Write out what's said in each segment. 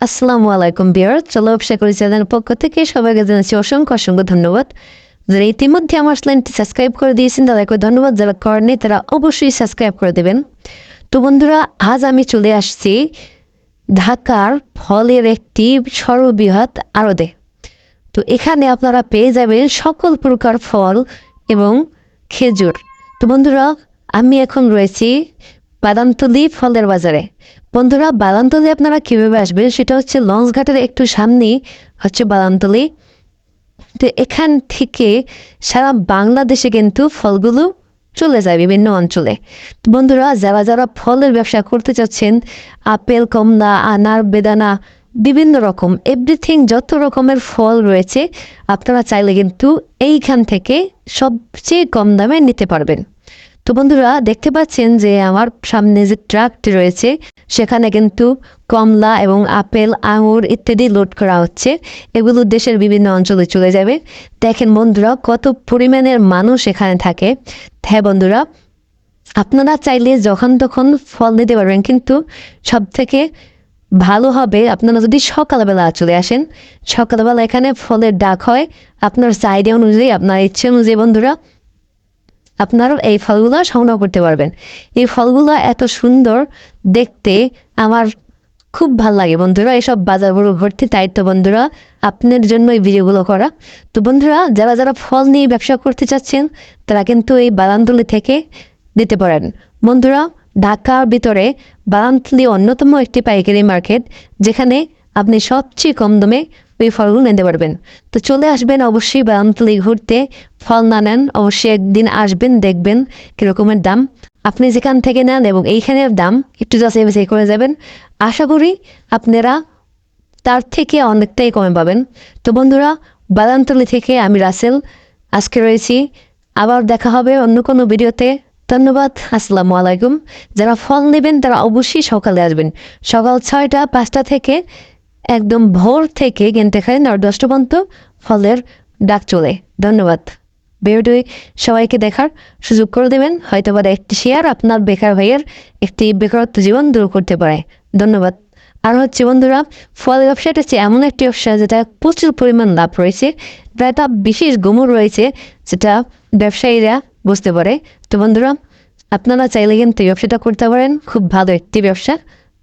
আসসালামু আলাইকুম বিয়ার চলো ব্যবসা করি চ্যানেলের পক্ষ থেকে সবাইকে জানাচ্ছি অসংখ্য অসংখ্য ধন্যবাদ। যারা ইতিমধ্যে আমার চ্যানেলটি সাবস্ক্রাইব করে দিয়েছেন তাদেরকে ধন্যবাদ, যারা করেননি তারা অবশ্যই সাবস্ক্রাইব করে দেবেন। তো বন্ধুরা, আজ আমি চলে আসছি ঢাকার ফলের একটি সর্ববৃহৎ আড়দে তো এখানে আপনারা পেয়ে যাবেন সকল প্রকার ফল এবং খেজুর। তো বন্ধুরা, আমি এখন রয়েছি বাদামতলি ফলের বাজারে। বন্ধুরা, বাদামতলি আপনারা কীভাবে আসবেন সেটা হচ্ছে লঞ্চঘাটের একটু সামনেই হচ্ছে বাদামতলি। তো এখান থেকে সারা বাংলাদেশে কিন্তু ফলগুলো চলে যায় বিভিন্ন অঞ্চলে। বন্ধুরা, যারা যারা ফলের ব্যবসা করতে চাচ্ছেন, আপেল, কমলা, আনার, বেদানা, বিভিন্ন রকম এভরিথিং যত রকমের ফল রয়েছে, আপনারা চাইলে কিন্তু এইখান থেকে সবচেয়ে কম দামে নিতে পারবেন। তো বন্ধুরা, দেখতে পাচ্ছেন যে আমার সামনে যে ট্রাকটি রয়েছে, সেখানে কিন্তু কমলা এবং আপেল, আঙুর ইত্যাদি লোড করা হচ্ছে। এগুলো দেশের বিভিন্ন অঞ্চলে চলে যাবে। দেখেন বন্ধুরা, কত পরিমাণের মানুষ এখানে থাকে। হ্যাঁ বন্ধুরা, আপনারা চাইলে যখন তখন ফল নিতে পারবেন, কিন্তু সব থেকে ভালো হবে, আপনারা যদি সকালবেলা চলে আসেন, সকালবেলা এখানে ফলের ডাক হয়। আপনার চাহিদা অনুযায়ী, আপনার ইচ্ছে অনুযায়ী বন্ধুরা আপনারা এই ফলগুলো সংগ্রহ করতে পারবেন। এই ফলগুলো এত সুন্দর দেখতে আমার খুব ভালো লাগে বন্ধুরা। এসব বাজারগুলো ঘুরতে তাই তো বন্ধুরা আপনার জন্য এই ভিডিওগুলো করা। তো বন্ধুরা, যারা যারা ফল নিয়ে ব্যবসা করতে চাচ্ছেন, তারা কিন্তু এই বাগানতলি থেকে দিতে পারেন। বন্ধুরা, ঢাকার ভিতরে বাগানতলি অন্যতম একটি পাইকারি মার্কেট, যেখানে আপনি সবচেয়ে কম দামে ওই ফলগুলো নিতে পারবেন। তো চলে আসবেন অবশ্যই বাগানতলি ঘুরতে। ফল না নেন, অবশ্যই একদিন আসবেন, দেখবেন কীরকমের দাম। আপনি যেখান থেকে নেন এবং এইখানের দাম, একটু যাচাই বাছাই করে যাবেন। আশা করি আপনারা তার থেকে অনেকটাই কমে পাবেন। তো বন্ধুরা বাদান্তলি থেকে আমি রাসেল, আজকে রয়েছি। আবার দেখা হবে অন্য কোনো ভিডিওতে। ধন্যবাদ, আসসালামু আলাইকুম। যারা ফল নেবেন তারা অবশ্যই সকালে আসবেন। সকাল ছয়টা, পাঁচটা থেকে একদম ভোর থেকে আর দশটা পর্যন্ত ফলের ডাক চলে। ধন্যবাদ। ভিডিওটি সবাইকে দেখার সুযোগ করে দেবেন। হয়তো বা একটি শেয়ার আপনার বেকার ভাইয়ের একটি বেকারত্ব জীবন দূর করতে পারে। ধন্যবাদ। আর হচ্ছে বন্ধুরা ফল ব্যবসাটা হচ্ছে এমন একটি ব্যবসা যেটা প্রচুর পরিমাণ লাভ রয়েছে একটা বিশেষ গুমর রয়েছে যেটা ব্যবসায়ীরা বুঝতে পারে। তো বন্ধুরা, আপনারা চাইলে কিন্তু ব্যবসাটা করতে পারেন। খুব ভালো একটি ব্যবসা।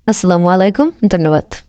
আসসালামু আলাইকুম। ধন্যবাদ।